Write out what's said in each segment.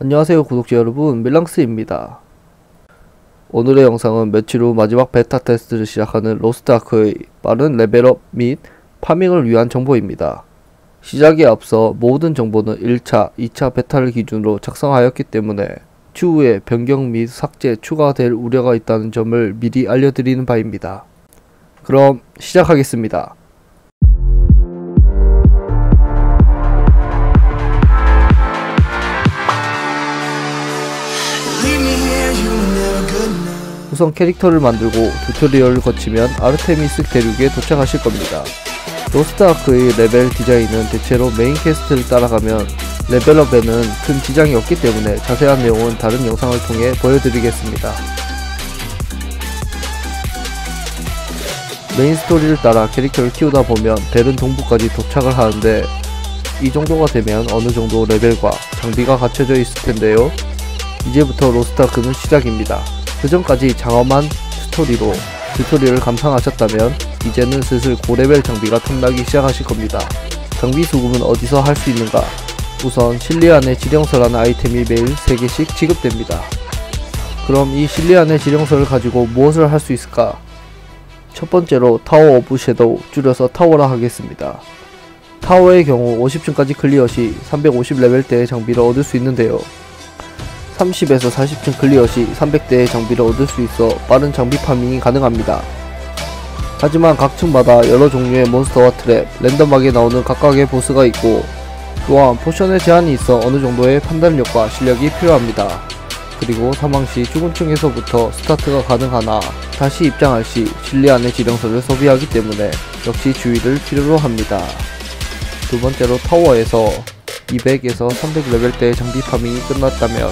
안녕하세요 구독자 여러분. 밀랑스입니다. 오늘의 영상은 며칠 후 마지막 베타 테스트를 시작하는 로스트아크의 빠른 레벨업 및 파밍을 위한 정보입니다. 시작에 앞서 모든 정보는 1차, 2차 베타를 기준으로 작성하였기 때문에 추후에 변경 및 삭제, 추가될 우려가 있다는 점을 미리 알려드리는 바입니다. 그럼 시작하겠습니다 우선 캐릭터를 만들고 튜토리얼을 거치면 아르테미스 대륙에 도착하실 겁니다. 로스트아크의 레벨 디자인은 대체로 메인 퀘스트를 따라가면 레벨업에는 큰 지장이 없기 때문에 자세한 내용은 다른 영상을 통해 보여드리겠습니다. 메인 스토리를 따라 캐릭터를 키우다 보면 벨은 동부까지 도착을 하는데 이 정도가 되면 어느 정도 레벨과 장비가 갖춰져 있을 텐데요. 이제부터 로스트아크는 시작입니다. 그 전까지 장엄한 스토리로 튜토리얼을 감상하셨다면 이제는 슬슬 고레벨 장비가 탐나기 시작하실 겁니다. 장비 수급은 어디서 할 수 있는가? 우선 실리안의 지령서라는 아이템이 매일 3개씩 지급됩니다. 그럼 이 실리안의 지령서를 가지고 무엇을 할 수 있을까? 첫 번째로 타워 오브 섀도우 줄여서 타워라 하겠습니다. 타워의 경우 50층까지 클리어 시 350레벨대의 장비를 얻을 수 있는데요. 30에서 40층 클리어 시 300대의 장비를 얻을 수 있어 빠른 장비 파밍이 가능합니다. 하지만 각 층마다 여러 종류의 몬스터와 트랩, 랜덤하게 나오는 각각의 보스가 있고 또한 포션의 제한이 있어 어느 정도의 판단력과 실력이 필요합니다. 그리고 사망 시 죽은 층에서부터 스타트가 가능하나 다시 입장할 시 실리안의 지령서를 소비하기 때문에 역시 주의를 필요로 합니다. 두 번째로 타워에서 200에서 300레벨대의 장비 파밍이 끝났다면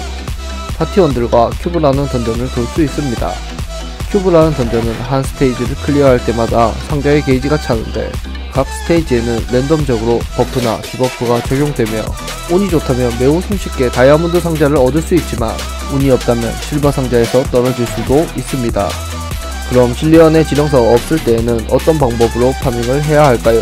파티원들과 큐브라는 던전을 돌 수 있습니다. 큐브라는 던전은 한 스테이지를 클리어할 때마다 상자의 게이지가 차는데 각 스테이지에는 랜덤적으로 버프나 디버프가 적용되며 운이 좋다면 매우 손쉽게 다이아몬드 상자를 얻을 수 있지만 운이 없다면 실버 상자에서 떨어질 수도 있습니다. 그럼 실리언의 지령서가 없을 때에는 어떤 방법으로 파밍을 해야 할까요?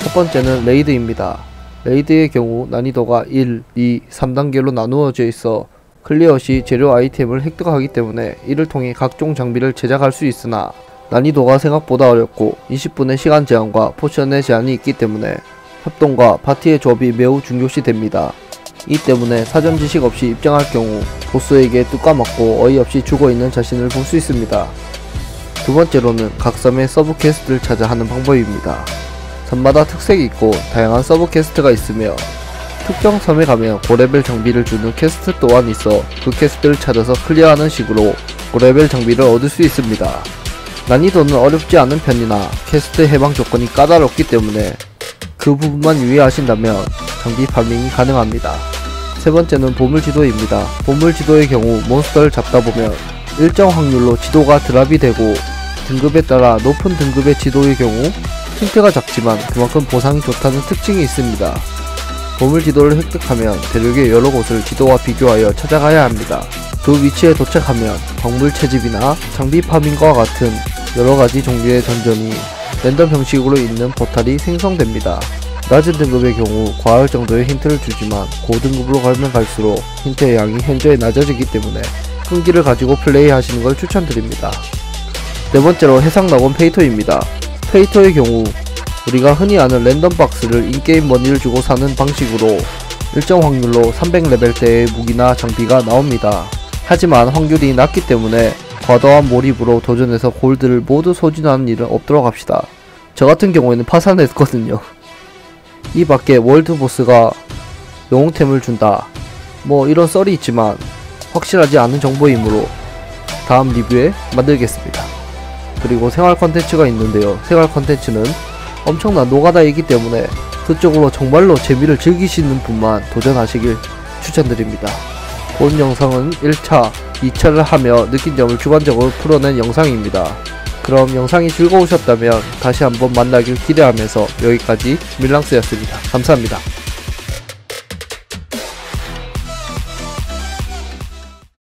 첫 번째는 레이드입니다. 레이드의 경우 난이도가 1, 2, 3단계로 나누어져 있어 클리어 시 재료 아이템을 획득하기 때문에 이를 통해 각종 장비를 제작할 수 있으나 난이도가 생각보다 어렵고 20분의 시간 제한과 포션의 제한이 있기 때문에 협동과 파티의 조합이 매우 중요시 됩니다. 이 때문에 사전 지식 없이 입장할 경우 보스에게 뚝 까맞고 어이없이 죽어있는 자신을 볼 수 있습니다. 두 번째로는 각 섬의 서브 퀘스트를 찾아 하는 방법입니다. 섬마다 특색이 있고 다양한 서브 퀘스트가 있으며 특정 섬에 가면 고레벨 장비를 주는 퀘스트 또한 있어 그 퀘스트를 찾아서 클리어하는 식으로 고레벨 장비를 얻을 수 있습니다. 난이도는 어렵지 않은 편이나 퀘스트 해방 조건이 까다롭기 때문에 그 부분만 유의하신다면 장비 파밍이 가능합니다. 세 번째는 보물지도입니다. 보물지도의 경우 몬스터를 잡다 보면 일정 확률로 지도가 드랍이 되고 등급에 따라 높은 등급의 지도의 경우 힌트가 작지만 그만큼 보상이 좋다는 특징이 있습니다. 보물 지도를 획득하면 대륙의 여러 곳을 지도와 비교하여 찾아가야 합니다. 그 위치에 도착하면 광물 채집이나 장비 파밍과 같은 여러가지 종류의 던전이 랜덤 형식으로 있는 포탈이 생성됩니다. 낮은 등급의 경우 과할 정도의 힌트를 주지만 고등급으로 가면 갈수록 힌트의 양이 현저히 낮아지기 때문에 끈기를 가지고 플레이하시는 걸 추천드립니다. 네 번째로 해상낙원 페이토입니다. 페이토의 경우 우리가 흔히 아는 랜덤 박스를 인게임 머니를 주고 사는 방식으로 일정 확률로 300레벨대의 무기나 장비가 나옵니다. 하지만 확률이 낮기 때문에 과도한 몰입으로 도전해서 골드를 모두 소진하는 일은 없도록 합시다. 저 같은 경우에는 파산했거든요. 이 밖에 월드 보스가 영웅템을 준다. 뭐 이런 썰이 있지만 확실하지 않은 정보이므로 다음 리뷰에 만들겠습니다. 그리고 생활 컨텐츠가 있는데요. 생활 컨텐츠는 엄청난 노가다이기 때문에 그쪽으로 정말로 재미를 즐기시는 분만 도전하시길 추천드립니다. 본 영상은 1차, 2차를 하며 느낀 점을 주관적으로 풀어낸 영상입니다. 그럼 영상이 즐거우셨다면 다시 한번 만나길 기대하면서 여기까지 밀랑스였습니다. 감사합니다.